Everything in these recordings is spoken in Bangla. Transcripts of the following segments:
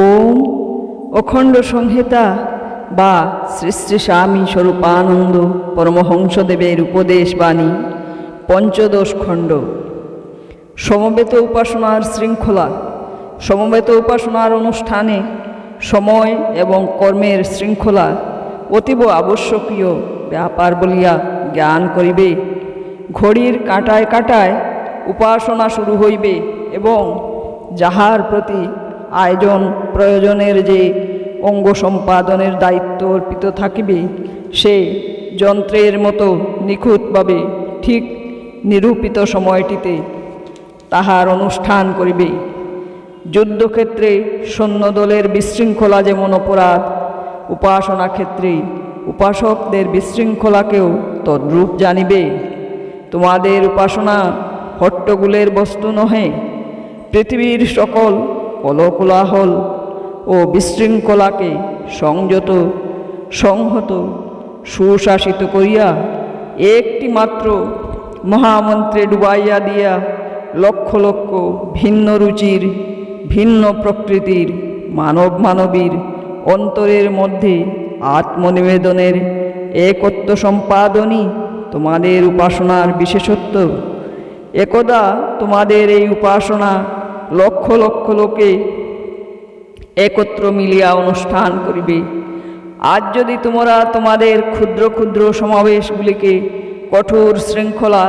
ওম অখণ্ড সংহিতা বা শ্রী শ্রী স্বামী স্বরূপানন্দ পরমহংসদেবের উপদেশ বাণী পঞ্চদশ খণ্ড। সমবেত উপাসনার শৃঙ্খলা, সমবেত উপাসনার অনুষ্ঠানে সময় এবং কর্মের শৃঙ্খলা অতীব আবশ্যকীয় ব্যাপার বলিয়া জ্ঞান করিবে। ঘড়ির কাঁটায় কাঁটায় উপাসনা শুরু হইবে এবং যাহার প্রতি আয়োজন, প্রয়োজনের যে অঙ্গ সম্পাদনের দায়িত্ব অর্পিত থাকিবে, সে যন্ত্রের মতো নিখুঁতভাবে ঠিক নিরূপিত সময়টিতে তাহার অনুষ্ঠান করিবে। যুদ্ধক্ষেত্রে সৈন্যদলের বিশৃঙ্খলা যেমন অপরাধ উপাসনা ক্ষেত্রে উপাসকদের বিশৃঙ্খলাকেও তদ্রূপ জানিবে। তোমাদের উপাসনা হট্টগুলের বস্তু নহে, পৃথিবীর সকল কলকোলাহল ও বিশৃঙ্খলাকে সংযত, সংহত, সুশাসিত করিয়া একটি মাত্র মহামন্ত্রে ডুবাইয়া দিয়া লক্ষ লক্ষ ভিন্ন রুচির, ভিন্ন প্রকৃতির, মানব মানবীর অন্তরের মধ্যে আত্মনিবেদনের একত্ব সম্পাদনই তোমাদের উপাসনার বিশেষত্ব। একদা তোমাদের এই উপাসনা লক্ষ লক্ষ লোকে একত্র মিলিয়া অনুষ্ঠান করিবে। আজ যদি তোমরা তোমাদের ক্ষুদ্র ক্ষুদ্র সমাবেশগুলিকে কঠোর শৃঙ্খলা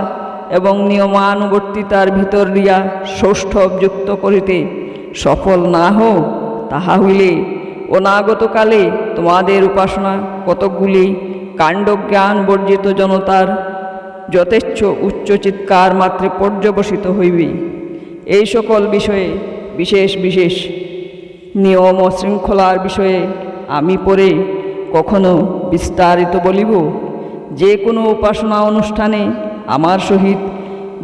এবং নিয়মানুবর্তিতার ভিতর দিয়া সৌষ্ঠবযুক্ত করিতে সফল না হও, তাহা হইলে অনাগতকালে তোমাদের উপাসনা কতকগুলি কাণ্ডজ্ঞান বর্জিত জনতার যথেচ্ছ উচ্চ চিৎকার মাত্রে পর্যবসিত হইবে। এই সকল বিষয়ে বিশেষ বিশেষ নিয়ম ও শৃঙ্খলার বিষয়ে আমি পরে কখনো বিস্তারিত বলিব। যে কোনো উপাসনা অনুষ্ঠানে আমার সহিত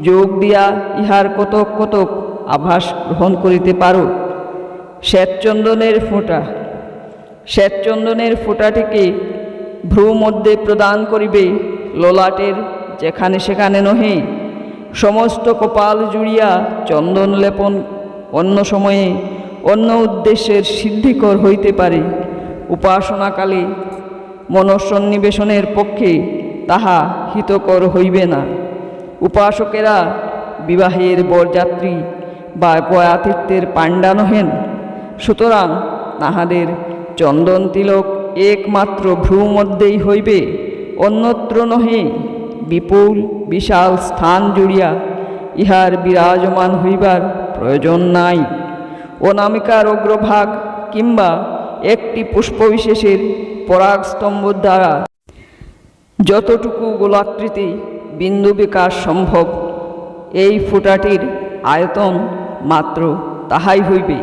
যোগ দিয়া ইহার কতক কতক আভাস গ্রহণ করিতে পারো। শ্বেতচন্দনের ফোঁটা। শ্বেতচন্দনের ফোঁটাটিকে ভ্রু মধ্যে প্রদান করিবে, ললাটের যেখানে সেখানে নহে। সমস্ত কপাল জুড়িয়া চন্দন লেপন অন্য সময়ে অন্য উদ্দেশ্যের সিদ্ধিকর হইতে পারে। উপাসনাকালে মনঃসন্নিবেশনের পক্ষে তাহা হিতকর হইবে না। উপাসকেরা বিবাহের বরযাত্রী বা বয়াতীর্থের পাণ্ডা নহেন সুতরাং তাহাদের চন্দন তিলক একমাত্র ভ্রু মধ্যেই হইবে, অন্যত্র নহে। বিপুল, বিশাল স্থান জুড়িয়া ইহার বিরাজমান হইবার প্রয়োজন নাই। অনামিকার অগ্রভাগ কিংবা একটি পুষ্পবিশেষের পরাগস্তম্ভ দ্বারা যতটুকু গোলাকৃতি বিন্দু বিকাশ সম্ভব, এই ফুটাটির আয়তন মাত্র তাহাই হইবে।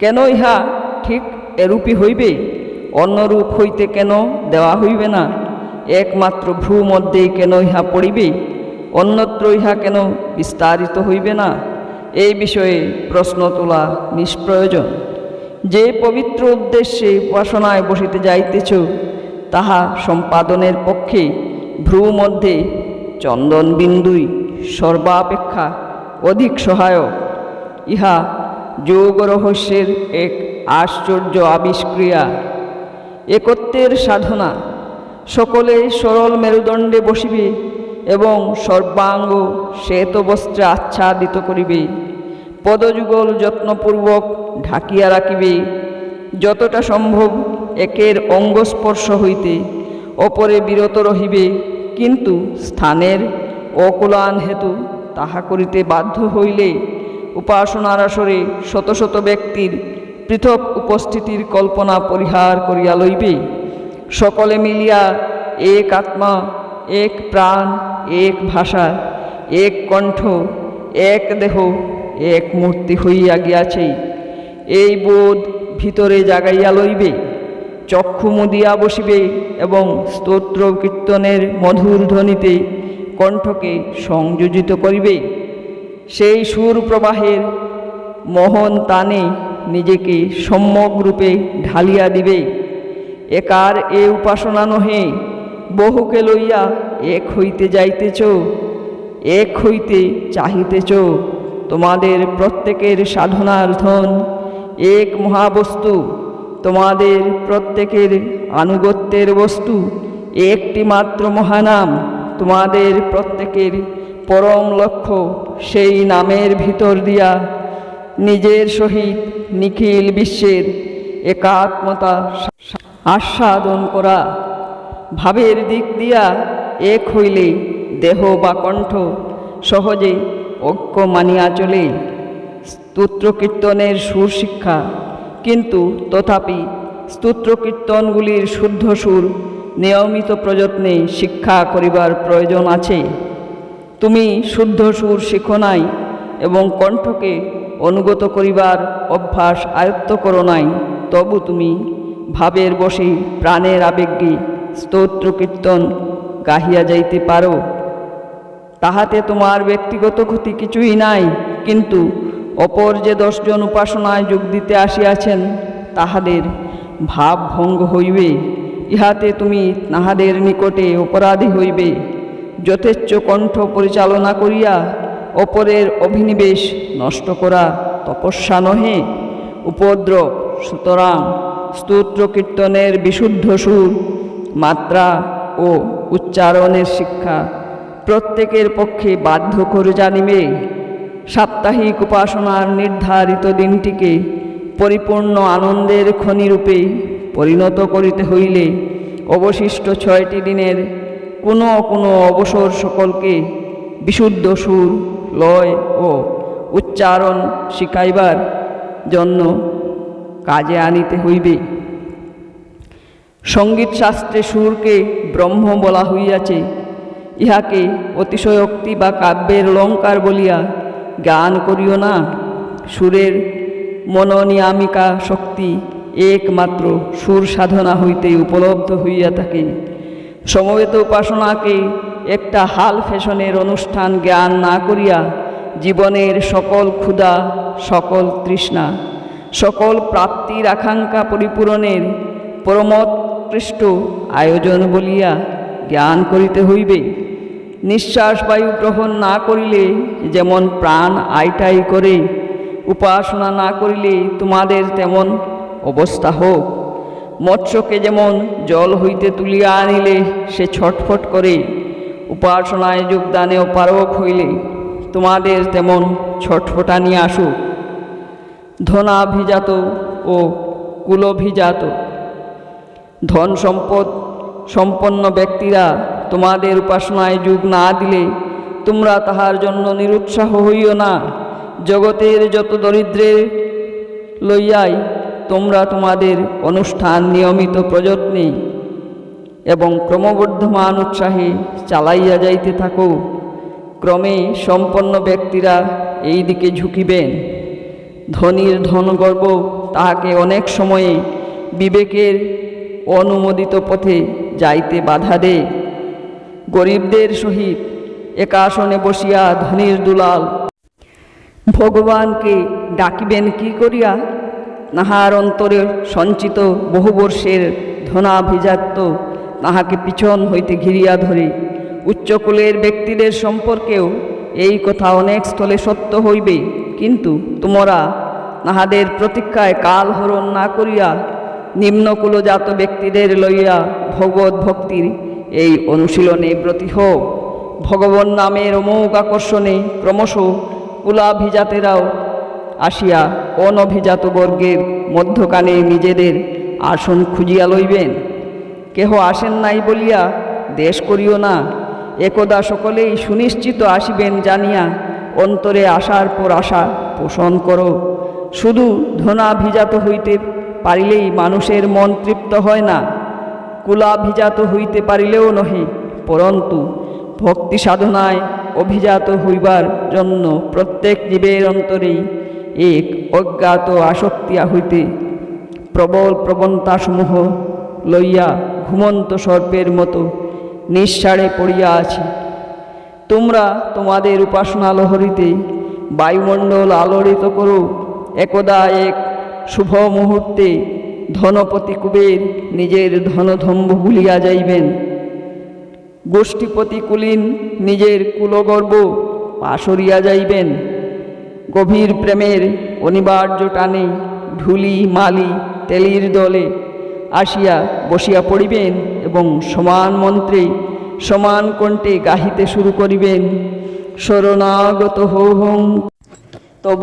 কেন ইহা ঠিক এরূপই হইবে? অন্যরূপ হইতে কেন দেওয়া হইবে না? একমাত্র ভ্রু মধ্যেই কেন ইহা পড়িবে? অন্যত্র ইহা কেন বিস্তারিত হইবে না? এই বিষয়ে প্রশ্ন তোলা নিষ্প্রয়োজন। যে পবিত্র উদ্দেশ্যে উপাসনায় বসিতে যাইতেছ, তাহা সম্পাদনের পক্ষে ভ্রু মধ্যে চন্দন বিন্দুই সর্বাপেক্ষা অধিক সহায়ক। ইহা যোগ রহস্যের এক আশ্চর্য আবিষ্ক্রিয়া। একত্বের সাধনা সকলে সরল মেরুদণ্ডে বসিবে এবং সর্বাঙ্গ শ্বেতবস্ত্রে আচ্ছাদিত করিবে। পদযুগল যত্নপূর্বক ঢাকিয়া রাখিবে। যতটা সম্ভব একের অঙ্গস্পর্শ হইতে অপরে বিরত রহিবে, কিন্তু স্থানের অকুলান হেতু তাহা করিতে বাধ্য হইলে উপাসনার আসরে শত শত ব্যক্তির পৃথক উপস্থিতির কল্পনা পরিহার করিয়া লইবে। সকলে মিলিয়া এক আত্মা, এক প্রাণ, এক ভাষা, এক কণ্ঠ, এক দেহ, এক মূর্তি হইয়া গিয়াছে। এই বোধ ভিতরে জাগাইয়া লইবে, চক্ষু মুদিয়া বসিবে এবং স্তোত্র কীর্তনের মধুর ধ্বনিতে কণ্ঠকে সংযোজিত করিবে। সেই সুর প্রবাহের মোহন তানে নিজেকে সম্যক রূপে ঢালিয়া দিবে। একার এ উপাসনা নহে, বহুকে লইয়া এক হইতে যাইতেছ, এক হইতে চাহিতেছ। তোমাদের প্রত্যেকের সাধনার ধন, এক মহাবস্তু। তোমাদের প্রত্যেকের আনুগত্যের বস্তু, একটি মাত্র মহানাম। তোমাদের প্রত্যেকের পরম লক্ষ্য সেই নামের ভিতর দিয়া। নিজের সহিত নিখিল বিশ্বের একাত্মতা আস্বাদন করা। ভাবের দিক দিয়া এক হইলে দেহ বা কণ্ঠ সহজে ঐক্য মানিয়া চলে। স্তোত্র কীর্তনের সুর শিক্ষা কিন্তু তথাপি স্তোত্র কীর্তনগুলির শুদ্ধ সুর নিয়মিত প্রযত্নে শিক্ষা করিবার প্রয়োজন আছে। তুমি শুদ্ধ সুর শিখো নাই এবং কণ্ঠকে অনুগত করিবার অভ্যাস আয়ত্ত করো নাই, তবু তুমি ভাবের বসে প্রাণের আবেগে স্তোত্র কীর্তন গাহিয়া যাইতে পারো। তাহাতে তোমার ব্যক্তিগত ক্ষতি কিছুই নাই, কিন্তু অপর যে দশজন উপাসনায় যোগ দিতে আসিয়াছেন, তাহাদের ভাব ভঙ্গ হইবে। ইহাতে তুমি তাহাদের নিকটে অপরাধী হইবে। যথেচ্ছ কণ্ঠ পরিচালনা করিয়া অপরের অভিনিবেশ নষ্ট করা তপস্যা নহে। উপদ্রব সুতরাং স্তোত্র কীর্তনের বিশুদ্ধ সুর, মাত্রা ও উচ্চারণের শিক্ষা প্রত্যেকের পক্ষে বাধ্য করে জানিবে। সাপ্তাহিক উপাসনার নির্ধারিত দিনটিকে পরিপূর্ণ আনন্দের খনিরূপে পরিণত করিতে হইলে অবশিষ্ট ছয়টি দিনের কোনো কোনো অবসর সকলকে বিশুদ্ধ সুর, লয় ও উচ্চারণ শিখাইবার জন্য কাজে আনিতে হইবে। সংগীত শাস্ত্রে সুরকে ব্রহ্ম বলা হইয়াছে। ইহাকে অতিশয়োক্তি বা কাব্যের অলঙ্কার বলিয়া জ্ঞান করিও না। সুরের মনোনিয়ামিকা শক্তি একমাত্র সুর সাধনা হইতে উপলব্ধ হইয়া থাকে। সমবেত উপাসনাকে একটা হাল ফ্যাশনের অনুষ্ঠান জ্ঞান না করিয়া জীবনের সকল ক্ষুধা, সকল তৃষ্ণা সকল প্রাপ্তির আকাঙ্ক্ষা পরিপূরণের পরমোৎকৃষ্ট আয়োজন বলিয়া জ্ঞান করিতে হইবে। নিঃশ্বাস বায়ু গ্রহণ না করিলে যেমন প্রাণ আইটাই করে, উপাসনা না করিলে তোমাদের তেমন অবস্থা হোক। মৎস্যকে যেমন জল হইতে তুলিয়া আনিলে সে ছটফট করে, উপাসনায় যোগদানেও পারক হইলে তোমাদের তেমন ছটফটানি আসুক। ধনাভিজাত ও কুলভিজাত। ধন সম্পদ সম্পন্ন ব্যক্তিরা তোমাদের উপাসনায় যুগ না দিলে তোমরা তাহার জন্য নিরুৎসাহ হইও না। জগতের যত দরিদ্রের লইয়াই তোমরা তোমাদের অনুষ্ঠান নিয়মিত প্রযত্নে এবং ক্রমবর্ধমান উৎসাহে চালাইয়া যাইতে থাকো। ক্রমে সম্পন্ন ব্যক্তিরা এই দিকে ঝুঁকিবেন। ধনীর ধনগর্ব তাহাকে অনেক সময়ে বিবেকের অনুমোদিত পথে যাইতে বাধা দেয়। গরিবদের সহিত একাসনে বসিয়া ধনীর দুলাল, ভগবানকে ডাকিবেন কি করিয়া? নাহার অন্তরে সঞ্চিত বহু বর্ষের ধনাভিজাত্য তাহাকে পিছন হইতে ঘিরিয়া ধরে। উচ্চকুলের ব্যক্তিদের সম্পর্কেও এই কথা অনেক স্থলে সত্য হইবে। কিন্তু তোমরা নাহাদের প্রতীক্ষায় কাল হরণ না করিয়া নিম্নকুলজাত ব্যক্তিদের লইয়া ভগবত ভক্তির এই অনুশীলনে ব্রতী হোক ভগবান নামের অমোঘ আকর্ষণে ক্রমশ কুলাভিজাতেরাও আসিয়া অনভিজাত বর্গের মধ্যকানে নিজেদের আসন খুঁজিয়া লইবেন। কেহ আসেন নাই বলিয়া দেশ করিও না। একদা সকলেই সুনিশ্চিত আসিবেন জানিয়া অন্তরে আসার পর আশা পোষণ করো। শুধু ধনাভিজাত হইতে পারিলেই মানুষের মন তৃপ্ত হয় না। কুলাভিজাত হইতে পারিলেও নহে, পরন্তু ভক্তি সাধনায় অভিজাত হইবার জন্য প্রত্যেক জীবের অন্তরেই এক অজ্ঞাত আসক্তিয়া হইতে প্রবল প্রবণতাসমূহ লইয়া ঘুমন্ত সর্পের মতো নিঃসাড়ে পড়িয়া আছে। তোমরা তোমাদের উপাসনা লহরীতে বায়ুমণ্ডল আলোড়িত করো। একদা এক শুভ মুহূর্তে ধনপতি কুবের নিজের ধনধম্ব ভুলিয়া যাইবেন। গোষ্ঠীপতি কুলীন নিজের কুলগর্ব পাশরিয়া যাইবেন। গভীর প্রেমের অনিবার্য টানে ঢুলি মালি, তেলির দলে আসিয়া বসিয়া পড়িবেন এবং সমান মন্ত্রে সমান কণ্ঠে গাহিতে শুরু করিবেন? শরণাগত হোহং। তব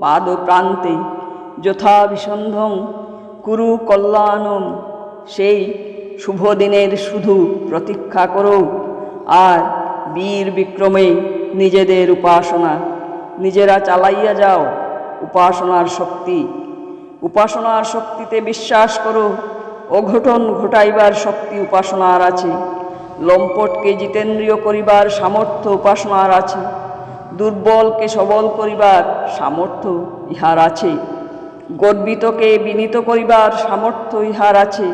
পাদ প্রান্তে যথা বিসন্ধং কুরু কল্যাণম, সেই শুভ দিনের শুধু প্রতীক্ষা করো। আর বীর বিক্রমে নিজেদের উপাসনা, নিজেরা চালাইয়া যাও উপাসনার শক্তি। উপাসনার শক্তিতে বিশ্বাস করো, অঘটন ঘটাইবার শক্তি উপাসনার আছে। লম্পটকে জিতেন্দ্রীয় করিবার সামর্থ্য উপাসনার আছে দুর্বলকে সবল করিবার সামর্থ্য ইহার আছে, গর্বিতকে বিনীত করিবার সামর্থ্য ইহার আছে,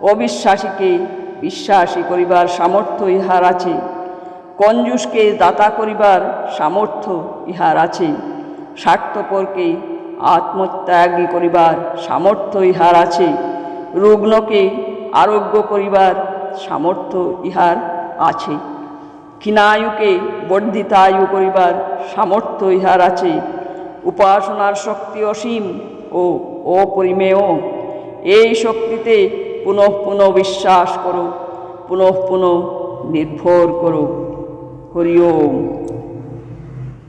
অবিশ্বাসীকে বিশ্বাসী করিবার সামর্থ্য ইহার আছে, কঞ্জুসকে দাতা করিবার সামর্থ্য ইহার আছে, স্বার্থপরকে আত্মত্যাগী করিবার সামর্থ্য ইহার আছে, রুগ্নকে আরোগ্য করিবার সামর্থ্য ইহার আছে। ক্ষীণায়ুকে বর্ধিতায়ু করিবার সামর্থ্য ইহার আছে। উপাসনার শক্তি অসীম ও অপরিমেয়। এই শক্তিতে পুনঃ পুনঃ বিশ্বাস করো, পুনঃ পুনঃ নির্ভর করো। হরি ওম।